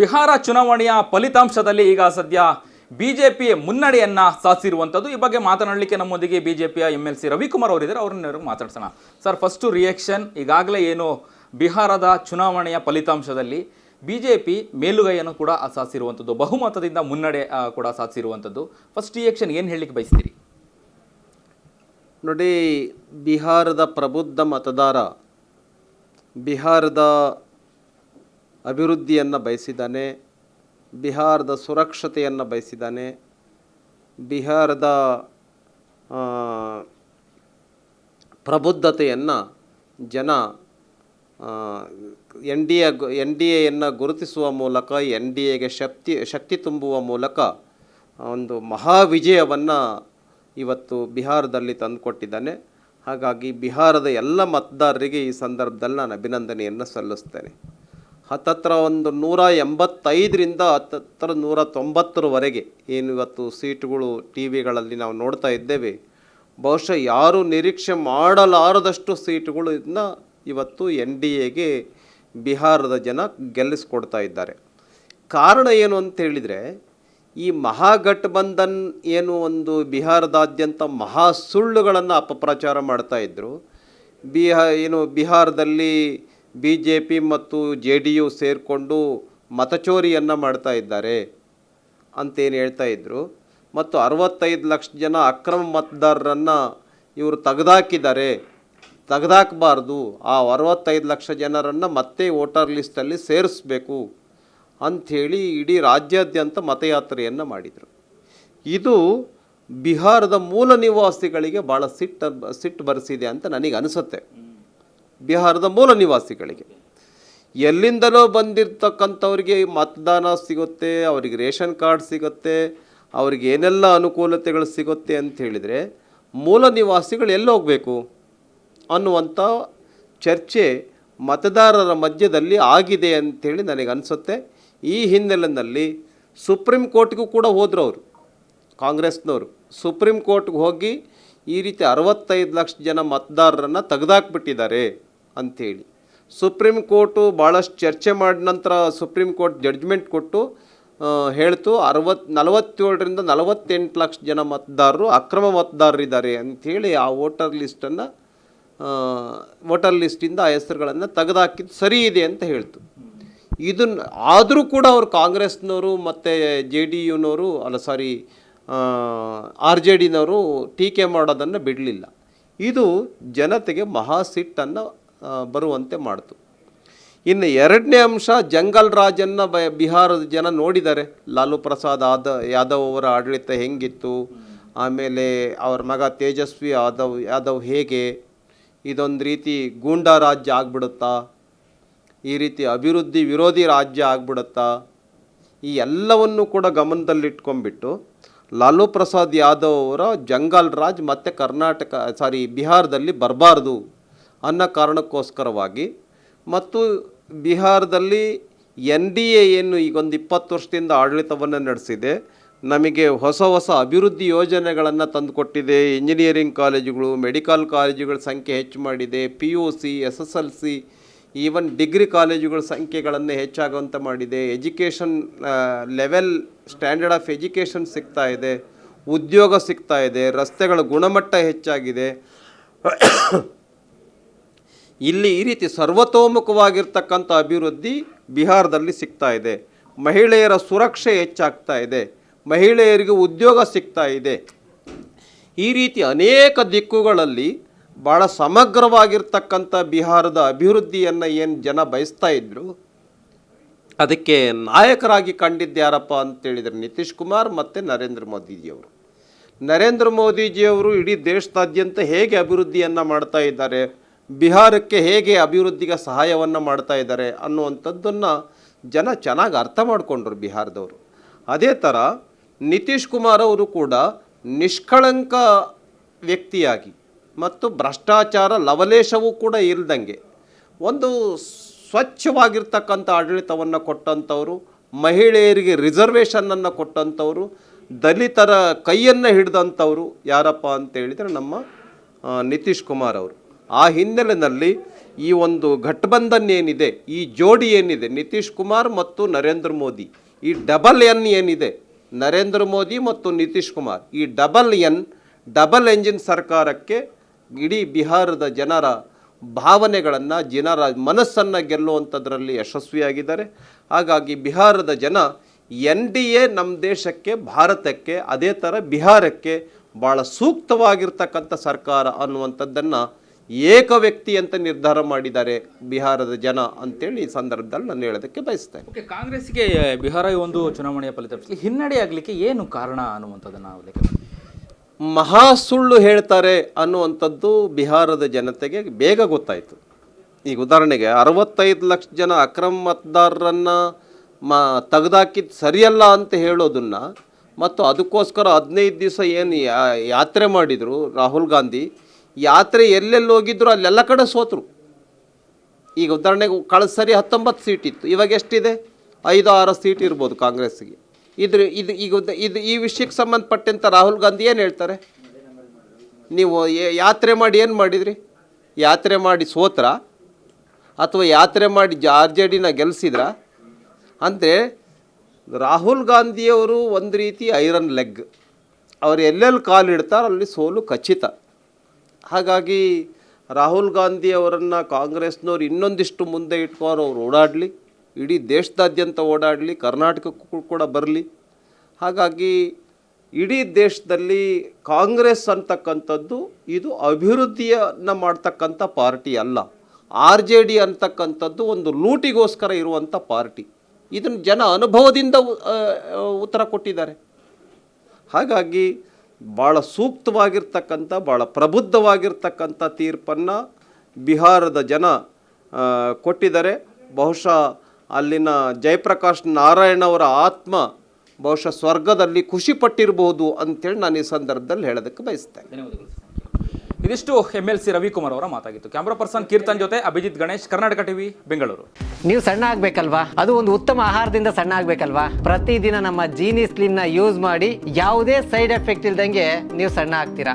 ಬಿಹಾರ ಚುನಾವಣೆಯ ಫಲಿತಾಂಶದಲ್ಲಿ ಈಗ ಸದ್ಯ ಬಿಜೆಪಿ ಮುನ್ನಡೆಯನ್ನ ಸಾಧಿಸಿರುವಂಥದ್ದು ಈ ಬಗ್ಗೆ ಮಾತನಾಡಲಿಕ್ಕೆ ನಮ್ಮೊಂದಿಗೆ ಬಿಜೆಪಿಯ ಎಂ ಎಲ್ ಸಿ ರವಿಕುಮಾರ್ ಅವರಿದ್ದಾರೆ. ಅವ್ರನ್ನ ಮಾತಾಡ್ಸೋಣ. ಸರ್ ಫಸ್ಟು ರಿಯಾಕ್ಷನ್ ಈಗಾಗಲೇ ಏನು ಬಿಹಾರದ ಚುನಾವಣೆಯ ಫಲಿತಾಂಶದಲ್ಲಿ ಬಿಜೆಪಿ ಮೇಲುಗೈಯನ್ನು ಕೂಡ ಸಾಧಿಸಿರುವಂಥದ್ದು ಬಹುಮತದಿಂದ ಮುನ್ನಡೆ ಕೂಡ ಸಾಧಿಸಿರುವಂಥದ್ದು ಫಸ್ಟ್ ರಿಯಾಕ್ಷನ್ ಏನು ಹೇಳಲಿಕ್ಕೆ ಬಯಸ್ತೀರಿ? ನೋಡಿ, ಬಿಹಾರದ ಪ್ರಬುದ್ಧ ಮತದಾರ, ಬಿಹಾರದ ಅಭಿವೃದ್ಧಿಯನ್ನು ಬಯಸಿದ್ದಾನೆ ಬಿಹಾರದ ಸುರಕ್ಷತೆಯನ್ನು ಬಯಸಿದ್ದಾನೆ ಬಿಹಾರದ ಪ್ರಬುದ್ಧತೆಯನ್ನು ಜನ N D A, N D ಎಯನ್ನು ಗುರುತಿಸುವ ಮೂಲಕ, ಎನ್ ಡಿ ಎಗೆ ಶಕ್ತಿ ಶಕ್ತಿ ತುಂಬುವ ಮೂಲಕ ಒಂದು ಮಹಾವಿಜಯವನ್ನು ಇವತ್ತು ಬಿಹಾರದಲ್ಲಿ ತಂದುಕೊಟ್ಟಿದ್ದಾನೆ. ಹಾಗಾಗಿ ಬಿಹಾರದ ಎಲ್ಲ ಮತದಾರರಿಗೆ ಈ ಸಂದರ್ಭದಲ್ಲಿ ನಾನು ಅಭಿನಂದನೆಯನ್ನು ಸಲ್ಲಿಸ್ತೇನೆ. ಹತ್ತತ್ರ ಒಂದು ನೂರ ಎಂಬತ್ತೈದರಿಂದ ಹತ್ತತ್ರ ನೂರ ತೊಂಬತ್ತರವರೆಗೆ ಏನು ಇವತ್ತು ಸೀಟುಗಳು ಟಿ ವಿಗಳಲ್ಲಿ ನಾವು ನೋಡ್ತಾ ಇದ್ದೇವೆ. ಬಹುಶಃ ಯಾರು ನಿರೀಕ್ಷೆ ಮಾಡಲಾರದಷ್ಟು ಸೀಟುಗಳು ಇದನ್ನ ಇವತ್ತು ಎನ್ ಡಿ ಎಗೆ ಬಿಹಾರದ ಜನ ಗೆಲ್ಲಿಸ್ಕೊಡ್ತಾ ಇದ್ದಾರೆ. ಕಾರಣ ಏನು ಅಂತ ಹೇಳಿದರೆ, ಈ ಮಹಾಗಠಬಂಧನ್ ಏನು ಒಂದು ಬಿಹಾರದಾದ್ಯಂತ ಮಹಾ ಸುಳ್ಳುಗಳನ್ನು ಅಪಪ್ರಚಾರ ಮಾಡ್ತಾ ಇದ್ದರು ಬಿಹಾ, ಏನು ಬಿಹಾರದಲ್ಲಿ ಬಿ ಜೆ ಪಿ ಮತ್ತು ಜೆ ಡಿ ಯು ಸೇರಿಕೊಂಡು ಮತಚೋರಿಯನ್ನು ಮಾಡ್ತಾ ಇದ್ದಾರೆ ಅಂತೇನು ಹೇಳ್ತಾ ಇದ್ದರು ಮತ್ತು ಅರವತ್ತೈದು ಲಕ್ಷ ಜನ ಅಕ್ರಮ ಮತದಾರರನ್ನು ಇವರು ತೆಗೆದಾಕಿದ್ದಾರೆ. ತೆಗೆದಾಕಬಾರ್ದು. ಆ ಅರವತ್ತೈದು ಲಕ್ಷ ಜನರನ್ನು ಮತ್ತೆ ವೋಟರ್ ಲಿಸ್ಟಲ್ಲಿ ಸೇರಿಸ್ಬೇಕು ಅಂಥೇಳಿ ಇಡೀ ರಾಜ್ಯಾದ್ಯಂತ ಮತಯಾತ್ರೆಯನ್ನು ಮಾಡಿದರು. ಇದು ಬಿಹಾರದ ಮೂಲ ನಿವಾಸಿಗಳಿಗೆ ಭಾಳ ಸಿಟ್ಟು ಸಿಟ್ಟು ಬರೆಸಿದೆ ಅಂತ ನನಗೆ ಅನಿಸುತ್ತೆ ಬಿಹಾರದ ಮೂಲ ನಿವಾಸಿಗಳಿಗೆ. ಎಲ್ಲಿಂದಲೋ ಬಂದಿರ್ತಕ್ಕಂಥವ್ರಿಗೆ ಮತದಾನ ಸಿಗುತ್ತೆ, ಅವರಿಗೆ ರೇಷನ್ ಕಾರ್ಡ್ ಸಿಗುತ್ತೆ, ಅವ್ರಿಗೆ ಏನೆಲ್ಲ ಅನುಕೂಲತೆಗಳು ಸಿಗುತ್ತೆ ಅಂತ ಹೇಳಿದರೆ, ಮೂಲ ನಿವಾಸಿಗಳು ಎಲ್ಲಿ ಹೋಗಬೇಕು ಅನ್ನುವಂಥ ಚರ್ಚೆ ಮತದಾರರ ಮಧ್ಯದಲ್ಲಿ ಆಗಿದೆ ಅಂಥೇಳಿ ನನಗೆ ಅನಿಸುತ್ತೆ. ಈ ಹಿನ್ನೆಲೆಯಲ್ಲಿ ಸುಪ್ರೀಂ ಕೋರ್ಟ್ಗೂ ಕೂಡ ಹೋದ್ರು ಅವರು, ಕಾಂಗ್ರೆಸ್ನವರು. ಸುಪ್ರೀಂ ಕೋರ್ಟ್ಗೆ ಹೋಗಿ ಈ ರೀತಿ ಅರವತ್ತೈದು ಲಕ್ಷ ಜನ ಮತದಾರರನ್ನು ತೆಗೆದಾಕ್ಬಿಟ್ಟಿದ್ದಾರೆ. ಅಂಥೇಳಿ ಸುಪ್ರೀಂ ಕೋರ್ಟು ಭಾಳಷ್ಟು ಚರ್ಚೆ ಮಾಡಿದ ನಂತರ ಸುಪ್ರೀಂ ಕೋರ್ಟ್ ಜಡ್ಜ್ಮೆಂಟ್ ಕೊಟ್ಟು ಹೇಳ್ತು ಅರವತ್ತು ನಲವತ್ತೇಳರಿಂದ ನಲವತ್ತೆಂಟು ಲಕ್ಷ ಜನ ಮತದಾರರು, ಅಕ್ರಮ ಮತದಾರರಿದ್ದಾರೆ ಅಂಥೇಳಿ ಆ ವೋಟರ್ ಲಿಸ್ಟನ್ನು ವೋಟರ್ ಲಿಸ್ಟಿಂದ ಆ ಹೆಸರುಗಳನ್ನು ತೆಗೆದಾಕಿದ್ದು ಸರಿ ಇದೆ ಅಂತ ಹೇಳ್ತು. ಇದನ್ನು ಆದರೂ ಕೂಡ ಅವರು ಕಾಂಗ್ರೆಸ್ನವರು ಮತ್ತು ಜೆ ಡಿ ಯುನವರು ಅಲ್ಲ ಸಾರಿ ಆರ್ ಜೆ ಡಿನವರು ಟೀಕೆ ಮಾಡೋದನ್ನು ಬಿಡಲಿಲ್ಲ. ಇದು ಜನತೆಗೆ ಮಹಾ ಸಿಟ್ಟನ್ನು ಬರುವಂತೆ ಮಾಡಿತು. ಇನ್ನು ಎರಡನೇ ಅಂಶ, ಜಂಗಲ್ ರಾಜನ್ನು ಬ, ಬಿಹಾರದ ಜನ ನೋಡಿದ್ದಾರೆ ಲಾಲು ಪ್ರಸಾದ್ ಆದ, ಯಾದವ್ ಅವರ ಆಡಳಿತ ಹೆಂಗಿತ್ತು, ಆಮೇಲೆ ಅವ್ರ ಮಗ ತೇಜಸ್ವಿ ಯಾದವ್ ಯಾದವ್ ಹೇಗೆ, ಇದೊಂದು ರೀತಿ ಗೂಂಡಾ ರಾಜ್ಯ ಆಗ್ಬಿಡುತ್ತಾ, ಈ ರೀತಿ ಅಭಿವೃದ್ಧಿ ವಿರೋಧಿ ರಾಜ್ಯ ಆಗ್ಬಿಡುತ್ತಾ, ಈ ಎಲ್ಲವನ್ನು ಕೂಡ ಗಮನದಲ್ಲಿಟ್ಕೊಂಡ್ಬಿಟ್ಟು, ಲಾಲು ಪ್ರಸಾದ್ ಯಾದವ್ ಅವರ ಜಂಗಲ್ ರಾಜ್ ಮತ್ತು ಕರ್ನಾಟಕ, ಸಾರಿ ಬಿಹಾರದಲ್ಲಿ ಬರಬಾರ್ದು ಅನ್ನೋ ಕಾರಣಕ್ಕೋಸ್ಕರವಾಗಿ. ಮತ್ತು ಬಿಹಾರದಲ್ಲಿ ಎನ್ ಡಿ ಎ ಏನು ಈಗೊಂದು ಇಪ್ಪತ್ತು ವರ್ಷದಿಂದ ಆಡಳಿತವನ್ನು ನಡೆಸಿದೆ. ನಮಗೆ ಹೊಸ ಹೊಸ ಅಭಿವೃದ್ಧಿ ಯೋಜನೆಗಳನ್ನು ತಂದುಕೊಟ್ಟಿದೆ. ಇಂಜಿನಿಯರಿಂಗ್ ಕಾಲೇಜುಗಳು, ಮೆಡಿಕಲ್ ಕಾಲೇಜುಗಳ ಸಂಖ್ಯೆ ಹೆಚ್ಚು ಮಾಡಿದೆ. P U C, S S L C, even degree ಕಾಲೇಜುಗಳ ಸಂಖ್ಯೆಗಳನ್ನು ಹೆಚ್ಚಾಗುವಂತೆ ಮಾಡಿದೆ. Education level standard of education ಸಿಗ್ತಾ ಇದೆ. ಉದ್ಯೋಗ ಸಿಗ್ತಾ ಇದೆ. ರಸ್ತೆಗಳ ಗುಣಮಟ್ಟ ಹೆಚ್ಚಾಗಿದೆ. ಇಲ್ಲಿ ಈ ರೀತಿ ಸರ್ವತೋಮುಖವಾಗಿರ್ತಕ್ಕಂಥ ಅಭಿವೃದ್ಧಿ ಬಿಹಾರದಲ್ಲಿ ಸಿಗ್ತಾ ಇದೆ. ಮಹಿಳೆಯರ ಸುರಕ್ಷೆ ಹೆಚ್ಚಾಗ್ತಾ ಇದೆ. ಮಹಿಳೆಯರಿಗೆ ಉದ್ಯೋಗ ಸಿಗ್ತಾ ಇದೆ. ಈ ರೀತಿ ಅನೇಕ ದಿಕ್ಕುಗಳಲ್ಲಿ ಭಾಳ ಸಮಗ್ರವಾಗಿರ್ತಕ್ಕಂಥ ಬಿಹಾರದ ಅಭಿವೃದ್ಧಿಯನ್ನು ಏನು ಜನ ಬಯಸ್ತಾ ಇದ್ರು, ಅದಕ್ಕೆ ನಾಯಕರಾಗಿ ಕಂಡಿದ್ದ್ಯಾರಪ್ಪ ಅಂತೇಳಿದರೆ ನಿತೀಶ್ ಕುಮಾರ್ ಮತ್ತು ನರೇಂದ್ರ ಮೋದಿಜಿಯವರು. ನರೇಂದ್ರ ಮೋದಿಜಿಯವರು ಇಡೀ ದೇಶದಾದ್ಯಂತ ಹೇಗೆ ಅಭಿವೃದ್ಧಿಯನ್ನು ಮಾಡ್ತಾ ಇದ್ದಾರೆ ಬಿಹಾರಕ್ಕೆ ಹೇಗೆ ಅಭಿವೃದ್ಧಿಗೆ ಸಹಾಯವನ್ನು ಮಾಡ್ತಾ ಇದ್ದಾರೆ ಅನ್ನುವಂಥದ್ದನ್ನು ಜನ ಚೆನ್ನಾಗಿ ಅರ್ಥ ಮಾಡಿಕೊಂಡ್ರು ಬಿಹಾರದವರು. ಅದೇ ಥರ ನಿತೀಶ್ ಕುಮಾರ್ ಅವರು ಕೂಡ ನಿಷ್ಕಳಂಕ ವ್ಯಕ್ತಿಯಾಗಿ ಮತ್ತು ಭ್ರಷ್ಟಾಚಾರ ಲವಲೇಶವೂ ಕೂಡ ಇಲ್ದಂಗೆ ಒಂದು ಸ್ವಚ್ಛವಾಗಿರ್ತಕ್ಕಂಥ ಆಡಳಿತವನ್ನು ಕೊಟ್ಟಂಥವರು, ಮಹಿಳೆಯರಿಗೆ ರಿಸರ್ವೇಷನ್ನನ್ನು ಕೊಟ್ಟಂಥವರು, ದಲಿತರ ಕೈಯನ್ನು ಹಿಡಿದಂಥವರು ಯಾರಪ್ಪ ಅಂತ ಹೇಳಿದರೆ ನಮ್ಮ ನಿತೀಶ್ ಕುಮಾರ್ ಅವರು. ಆ ಹಿನ್ನೆಲೆಯಲ್ಲಿ ಈ ಒಂದು ಘಟಬಂಧನ್ ಏನಿದೆ ಈ ಜೋಡಿ ಏನಿದೆ, ನಿತೀಶ್ ಕುಮಾರ್ ಮತ್ತು ನರೇಂದ್ರ ಮೋದಿ, ಈ ಡಬಲ್ ಎನ್ ಏನಿದೆ, ನರೇಂದ್ರ ಮೋದಿ ಮತ್ತು ನಿತೀಶ್ ಕುಮಾರ್, ಈ ಡಬಲ್ ಎನ್, ಡಬಲ್ ಎಂಜಿನ್ ಸರ್ಕಾರಕ್ಕೆ ಇಡೀ ಬಿಹಾರದ ಜನರ ಭಾವನೆಗಳನ್ನು, ಜನರ ಮನಸ್ಸನ್ನು ಗೆಲ್ಲುವಂಥದ್ರಲ್ಲಿ ಯಶಸ್ವಿಯಾಗಿದ್ದಾರೆ. ಹಾಗಾಗಿ ಬಿಹಾರದ ಜನ ಎನ್ ಡಿ ಎ ನಮ್ಮ ದೇಶಕ್ಕೆ, ಭಾರತಕ್ಕೆ, ಅದೇ ಥರ ಬಿಹಾರಕ್ಕೆ ಭಾಳ ಸೂಕ್ತವಾಗಿರ್ತಕ್ಕಂಥ ಸರ್ಕಾರ ಅನ್ನುವಂಥದ್ದನ್ನು ಏಕ ವ್ಯಕ್ತಿ ಅಂತ ನಿರ್ಧಾರ ಮಾಡಿದ್ದಾರೆ ಬಿಹಾರದ ಜನ ಅಂತೇಳಿ ಈ ಸಂದರ್ಭದಲ್ಲಿ ನಾನು ಹೇಳೋದಕ್ಕೆ ಬಯಸ್ತೇನೆ ಓಕೆ ಕಾಂಗ್ರೆಸ್ಗೆ ಬಿಹಾರ ಒಂದು ಚುನಾವಣೆಯ ಫಲಿತಾಂಶ ಹಿನ್ನಡೆ ಆಗಲಿಕ್ಕೆ ಏನು ಕಾರಣ ಅನ್ನುವಂಥದ್ದನ್ನು ನಾವು ಲೆಕ್ಕ ಮಹಾ ಸುಳ್ಳು ಹೇಳ್ತಾರೆ ಅನ್ನುವಂಥದ್ದು ಬಿಹಾರದ ಜನತೆಗೆ ಬೇಗ ಗೊತ್ತಾಯಿತು. ಈಗ ಉದಾಹರಣೆಗೆ ಅರವತ್ತೈದು ಲಕ್ಷ ಜನ ಅಕ್ರಮ ಮತದಾರರನ್ನು ಮ ತೆಗೆದಾಕಿದ್ದು ಸರಿಯಲ್ಲ ಅಂತ ಹೇಳೋದನ್ನು ಮತ್ತು ಅದಕ್ಕೋಸ್ಕರ ಹದಿನೈದು ದಿವಸ ಏನು ಯಾ- ಯಾತ್ರೆ ಮಾಡಿದರು ರಾಹುಲ್ ಗಾಂಧಿ ಯಾತ್ರೆ ಎಲ್ಲೆಲ್ಲಿ ಹೋಗಿದ್ರು ಅಲ್ಲೆಲ್ಲ ಕಡೆ ಸೋತರು. ಈಗ ಉದಾಹರಣೆಗೆ ಕಳೆದ ಸರಿ ಹತ್ತೊಂಬತ್ತು ಸೀಟ್ ಇತ್ತು. ಇವಾಗ ಎಷ್ಟಿದೆ? ಐದು, ಆರು ಸೀಟ್ ಇರ್ಬೋದು ಕಾಂಗ್ರೆಸ್ಸಿಗೆ. ಇದ್ರ, ಇದು, ಈಗ ಇದು ಈ ವಿಷಯಕ್ಕೆ ಸಂಬಂಧಪಟ್ಟಂಥ ರಾಹುಲ್ ಗಾಂಧಿ ಏನು ಹೇಳ್ತಾರೆ? ನೀವು ಯಾತ್ರೆ ಮಾಡಿ ಏನು ಮಾಡಿದ್ರಿ? ಯಾತ್ರೆ ಮಾಡಿ ಸೋತ್ರ ಅಥವಾ ಯಾತ್ರೆ ಮಾಡಿ ಆರ್ ಜೆ ಡಿನ ಗೆಲ್ಲಿಸಿದ್ರ ಅಂದರೆ ರಾಹುಲ್ ಗಾಂಧಿಯವರು ಒಂದು ರೀತಿ ಐರನ್ ಲೆಗ್. ಅವ್ರು ಎಲ್ಲೆಲ್ಲಿ ಕಾಲಿಡ್ತಾರೋ ಅಲ್ಲಿ ಸೋಲು ಖಚಿತ. ಹಾಗಾಗಿ ರಾಹುಲ್ ಗಾಂಧಿ ಅವರನ್ನು ಕಾಂಗ್ರೆಸ್ನವ್ರು ಇನ್ನೊಂದಿಷ್ಟು ಮುಂದೆ ಇಟ್ಕೊಂಡು ಅವ್ರು ಓಡಾಡಲಿ, ಇಡೀ ದೇಶದಾದ್ಯಂತ ಓಡಾಡಲಿ, ಕರ್ನಾಟಕಕ್ಕೂ ಕೂಡ ಬರಲಿ. ಹಾಗಾಗಿ ಇಡೀ ದೇಶದಲ್ಲಿ ಕಾಂಗ್ರೆಸ್ ಅಂತಕ್ಕಂಥದ್ದು ಇದು ಅಭಿವೃದ್ಧಿಯನ್ನು ಮಾಡ್ತಕ್ಕಂಥ ಪಾರ್ಟಿ ಅಲ್ಲ. ಆರ್ ಜೆ ಡಿ ಅಂತಕ್ಕಂಥದ್ದು ಒಂದು ಲೂಟಿಗೋಸ್ಕರ ಇರುವಂಥ ಪಾರ್ಟಿ. ಇದನ್ನು ಜನ ಅನುಭವದಿಂದ ಉತ್ತರ ಕೊಟ್ಟಿದ್ದಾರೆ. ಹಾಗಾಗಿ ಭಾಳ ಸೂಕ್ತವಾಗಿರ್ತಕ್ಕಂಥ ಭಾಳ ಪ್ರಬುದ್ಧವಾಗಿರ್ತಕ್ಕಂಥ ತೀರ್ಪನ್ನು ಬಿಹಾರದ ಜನ ಕೊಟ್ಟಿದ್ದಾರೆ ಬಹುಶಃ ಅಲ್ಲಿನ ಜಯಪ್ರಕಾಶ್ ನಾರಾಯಣ ಅವರ ಆತ್ಮ ಬಹುಶಃ ಸ್ವರ್ಗದಲ್ಲಿ ಖುಷಿ ಪಟ್ಟಿರಬಹುದು ಅಂತೇಳಿ ನಾನು ಈ ಸಂದರ್ಭದಲ್ಲಿ ಹೇಳೋದಕ್ಕೆ ಬಯಸ್ತೇನೆ. ಇದಿಷ್ಟು ಎಂ ಎಲ್ ಸಿ ರವಿಕುಮಾರ್ ಅವರ ಮಾತಾಗಿತ್ತು. ಕ್ಯಾಮ್ರಾ ಪರ್ಸನ್ ಕೀರ್ತನ್ ಜೊತೆ ಅಭಿಜಿತ್ ಗಣೇಶ್, ಕರ್ನಾಟಕ ಟಿವಿ ಬೆಂಗಳೂರು ನೀವು ಸಣ್ಣ ಆಗ್ಬೇಕಲ್ವಾ? ಅದು ಒಂದು ಉತ್ತಮ ಆಹಾರದಿಂದ ಸಣ್ಣ ಆಗ್ಬೇಕಲ್ವಾ? ಪ್ರತಿದಿನ ನಮ್ಮ ಜೀನಿ ಸ್ಲಿಮ್ನ ಯೂಸ್ ಮಾಡಿ ಯಾವುದೇ ಸೈಡ್ ಎಫೆಕ್ಟ್ ಇಲ್ದಂಗೆ ನೀವು ಸಣ್ಣ ಆಗ್ತೀರಾ?